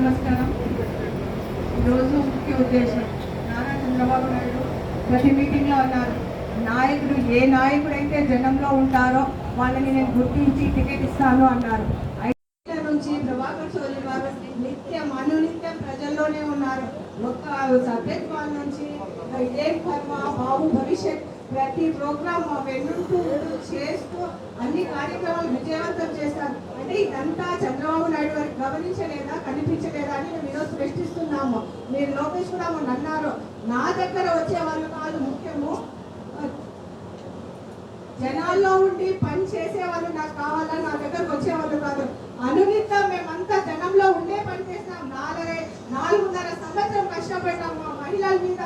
నమస్కారం. ఈరోజు ముఖ్య ఉద్దేశం. నారా చంద్రబాబు నాయుడు ప్రతి మీటింగ్లో అన్నారు నాయకుడు ఏ నాయకుడైతే జనంలో ఉంటారో వాళ్ళని నేను గుర్తించి టికెట్ ఇస్తాను అన్నారు. అయితే నుంచి ప్రభాకర్ చౌదరి వారు నిత్యం అనునిత్యం ప్రజల్లోనే ఉన్నారు. ఒక్క సభ్యత్వాల నుంచి ఏం కర్మ బాబు భవిష్యత్ ప్రతి ప్రోగ్రామ్ వెన్నుంటూ చేస్తూ అన్ని కార్యక్రమాలు విజయవంతం అంటే ఇదంతా చంద్రబాబు నాయుడు గారికి గమనించలేదా కనిపించలేదా అని మేము ఈరోజు ప్రశ్నిస్తున్నాము. మీరు లోకేష్ కూడా మొన్న అన్నారు నా దగ్గర వచ్చే వాళ్ళు కాదు ముఖ్యము. జనాల్లో ఉండి పని చేసే వాళ్ళు నాకు కావాలా నా దగ్గరకు వచ్చేవాళ్ళు కాదు. అనునిత్యం మేమంతా జనంలో ఉండే పని చేసినాం నాలుగే నాలుగున్నర సంవత్సరం కష్టపడ్డాం మా మహిళల మీద.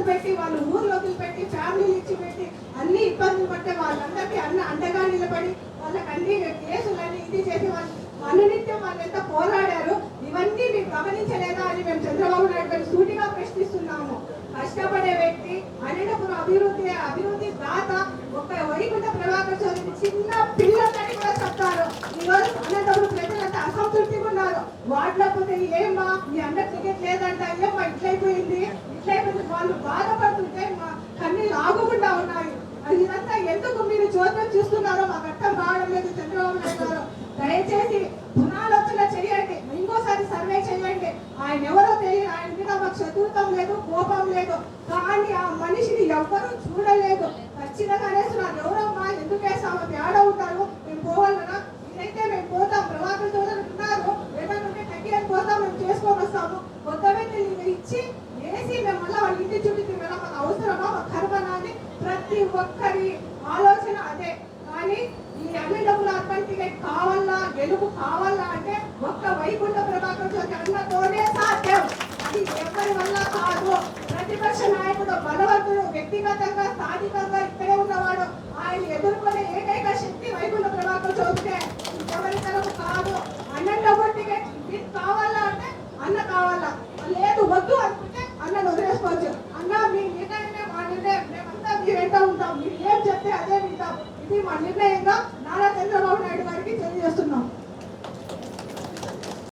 కేసులు పెట్టి వాళ్ళు ఊర్లోకి వదిలిపెట్టి ఫ్యామిలీలు ఇచ్చి పెట్టి అన్ని ఇబ్బందులు పట్టే వాళ్ళందరికీ అన్న అండగా నిలబడి వాళ్ళకి అన్ని కేసులన్నీ ఇది చేసి వాళ్ళు అనునిత్యం వాళ్ళు ఎంత పోరాడారు ఇవన్నీ మీరు గమనించలేదా అని మేము చంద్రబాబు నాయుడు గారు సూటిగా ప్రశ్నిస్తున్నాము. కష్టపడే వ్యక్తి అనేటప్పుడు అభివృద్ధి అభివృద్ధి దాత ఒక వైకుంఠ ప్రభాకర్ చౌదరి చిన్న పిల్లలని కూడా చెప్తారు ఈరోజు రోజు అనంతపురం ప్రజలంతా అసంతృప్తిగా ఉన్నారు. వాటిలో పోతే ఏమ్మా మీ అన్న టికెట్ లేదంట ఏమ్మా ఇట్లయిపోయింది. వాళ్ళు బాధపడుతుంటే మా కన్నీళ్ళు ఆగకుండా ఉన్నాయి. అది ఇదంతా ఎందుకు మీరు చోద్యం చూస్తున్నారో మాకు అర్థం కావడం లేదు చంద్రబాబు నాయుడు గారు. దయచేసి పునాలోచన చేయండి. ఇంకోసారి సర్వే చేయండి. ఆయన ఎవరో తెలియదు ఆయన మీద మాకు శత్రుత్వం లేదు కోపం లేదు. కానీ ఆ మనిషిని ఎవ్వరూ చూడలేదు. ఖచ్చితంగా అనేస్తున్నారు ఎవరమ్మా ఎందుకు వేస్తామో తేడ ఉంటారు? మేము పోవాలన్నా ఇదైతే మేము పోతాం. ప్రభాకర్ చౌదరి ఉన్నారు. ఏమంటే తగ్గి పోతాం మేము చేసుకొని వస్తాము. కొత్త ఇచ్చి వేసి మేము మళ్ళీ వాళ్ళ ఇంటి చుట్టూ తిరగడం అవసరమా? కర్మనా అని ప్రతి ఒక్కరి ఆలోచన అదే. కానీ ఈ అన్ని డబ్బులు అర్పణ టికెట్ కావాలా? గెలుపు కావాలా అంటే ఒక్క వైకుంఠ ప్రభాకర్ చోటి అన్నతోనే సాధ్యం. అది ఎవరి వల్ల కాదు. ప్రతిపక్ష నాయకుడు బలవంతుడు వ్యక్తిగతంగా స్థానికంగా ఇక్కడే ఉన్నవాడు ఆయన ఎదుర్కొనే ఏకైక శక్తి వైకుంఠ ప్రభాకర్ చౌదరి ఎవరి తరపు కాదు. అన్న డబ్బులు టికెట్ కావాలా అంటే అన్న కావాలా? లేదు వద్దు అనుకుంటే అన్నను వదిలేసుకోవచ్చు. అన్న మీ నిర్ణయమే మా నిర్ణయం. మేమంతా మీ వెంట ఉంటాం. మీరు ఏం చెప్తే అదే వింటాం. ఇది మా నిర్ణయంగా నారా చంద్రబాబు నాయుడు గారికి తెలియజేస్తున్నాం.